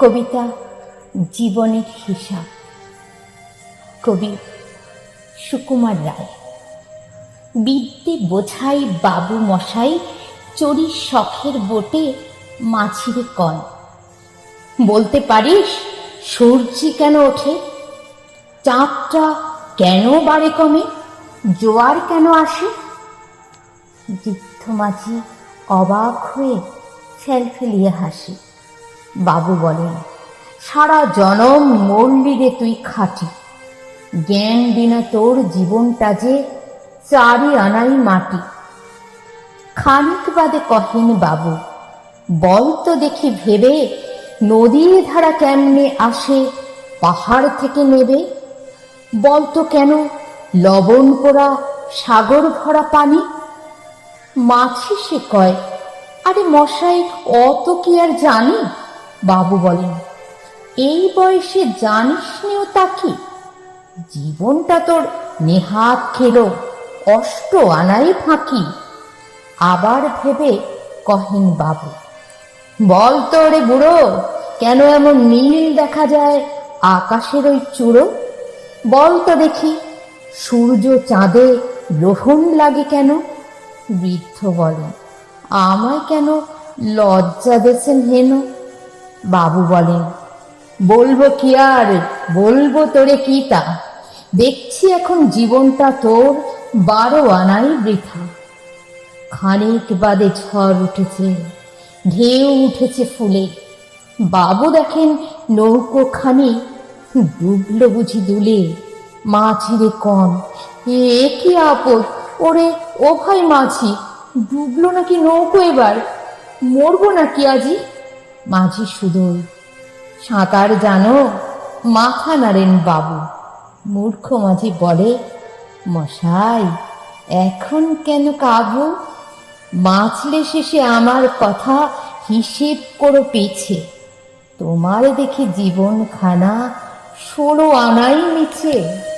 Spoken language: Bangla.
কবিতা জীবনের হিসাব। কবি সুকুমার রায়। বিদ্যে বোঝাই বাবু মশাই, চড়ি শখের বোটে মাছিরে কন বলতে পারিস, সূর্যি কেন ওঠে? চাঁদটা কেন বাড়ে কমে? জোয়ার কেন আসে? বৃদ্ধ মাঝি অবাক হয়ে ফেল ফেলিয়ে হাসি। বাবু বলেন, সারা জনম মরলি রে তুই খাটি। জ্ঞান বিনা তোর জীবনটা যে চারি আনাই মাটি। খানিক বাদে কহেন বাবু, বল তো দেখি ভেবে নদীর ধারা কেমনে আসে, পাহাড় থেকে নেবে। বল তো কেন লবণ পোড়া সাগর ভরা পানি? মাছি সে কয়, আরে মশাই, অত কি আর জানি? বাবু বলেন, এই বয়সে জানিস নিও তা কি? জীবনটা তোর নেহাত খেলো, অষ্ট আনাই ফাঁকি। আবার ভেবে কহেন বাবু, বল তো রে বুড়ো, কেন এমন নীল দেখা যায় আকাশের ওই চূড়ো? বল তো দেখি, সূর্য চাঁদে গ্রহণ লাগে কেন? বৃদ্ধ বলেন, আমায় কেন লজ্জা দেছেন হেন? বাবু বলেন, বলব কি আর? বলব তোরে কি তা? দেখছি এখন জীবনটা তোর বারো আনাই বৃথা। খানিক বাদে ঝড় উঠেছে, ঢেউ উঠেছে ফুলে। বাবু দেখেন নৌকো খানি ডুবলো বুঝি দুলে মাছিরে কম এ কি আপদ? ওরে, ও ভাই মাছি ডুবলো নাকি নৌকো এবার? মরবো নাকি আজি? মাঝি সুদল সাঁতার জানো? মাথা নাড়েন বাবু। মূর্খ মাঝি বলে, মশাই, এখন কেন কাবু? বাঁচলে শেষে আমার কথা হিসেব করো পিছে। তোমার দেখি জীবন খানা ষোলো আনাই মিছে।